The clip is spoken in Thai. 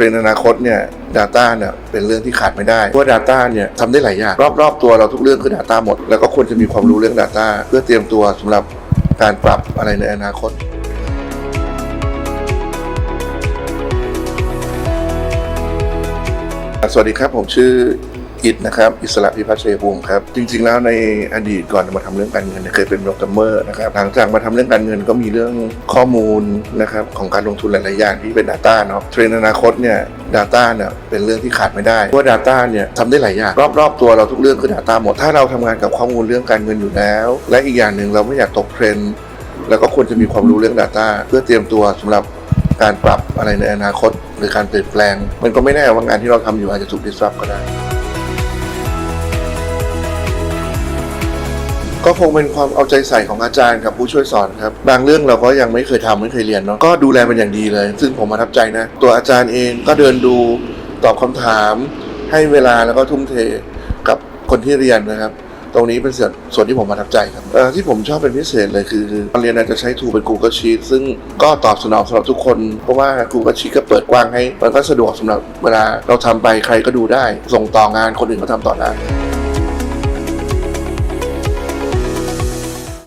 รนด์อนาคตเนี่ย Data เนี่ยเป็นเรื่องที่ขาดไม่ได้ เพราะ Data เนี่ยทำได้หลายอย่าง รอบๆตัวเราทุกเรื่องคือ Data หมด แล้วก็ควรจะมีความรู้เรื่อง Data เพื่อเตรียมตัวสำหรับการปรับอะไรในอนาคตสวัสดีครับ ผมชื่อ อิดนะครับอิสระพิพัฒน์เชยภูมิครับจริง ๆ แล้วในอดีตก่อนมาทำเรื่องการเงินเคยเป็นโปรแกรมเมอร์นะครับหลังจากมาทำเรื่องการเงินก็มีเรื่องข้อมูลนะครับของการลงทุนหลายๆอย่างที่เป็น Data เนาะเทรนด์อนาคตเนี่ย Data เนี่ยเป็นเรื่องที่ขาดไม่ได้เพราะว่า Data เนี่ยทำได้หลายอย่างรอบๆตัวเราทุกเรื่องคือ Data หมดถ้าเราทำงานกับข้อมูลเรื่องการเงินอยู่แล้ว และอีกอย่างหนึ่งเราไม่อยากตกเทรนด์แล้วก็ควรจะมีความรู้เรื่อง Data เพื่อเตรียมตัวสำหรับการปรับอะไรในอนาคต หรือการเปลี่ยนแปลง มันก็ไม่แน่ว่างานที่เราทำอยู่อาจจะถูก disrupt ก็ได้ ก็คงเป็นความเอาใจใส่ของอาจารย์กับผู้ช่วยสอนครับ บางเรื่องเราก็ยังไม่เคยทำไม่เคยเรียนเนาะก็ดูแลเป็นอย่างดีเลย ซึ่งผมประทับใจนะ ตัวอาจารย์เองก็เดินดูตอบคำถาม ให้เวลาแล้วก็ทุ่มเทกับคนที่เรียนนะครับ ตรงนี้เป็นส่วนส่วนที่ผมประทับใจครับเอ่ที่ผมชอบเป็นพิเศษเลยคือตอนเรียนอาจจะใช้ทูเป็น Google Sheet ซึ่งก็ตอบสนองสำหรับทุกคน เพราะว่า Google Sheet ก็เปิดกว้างให้มันก็สะดวกสำหรับเวลาเราทำไปใครก็ดูได้ ส่งต่องานคนอื่นก็ทำต่อได้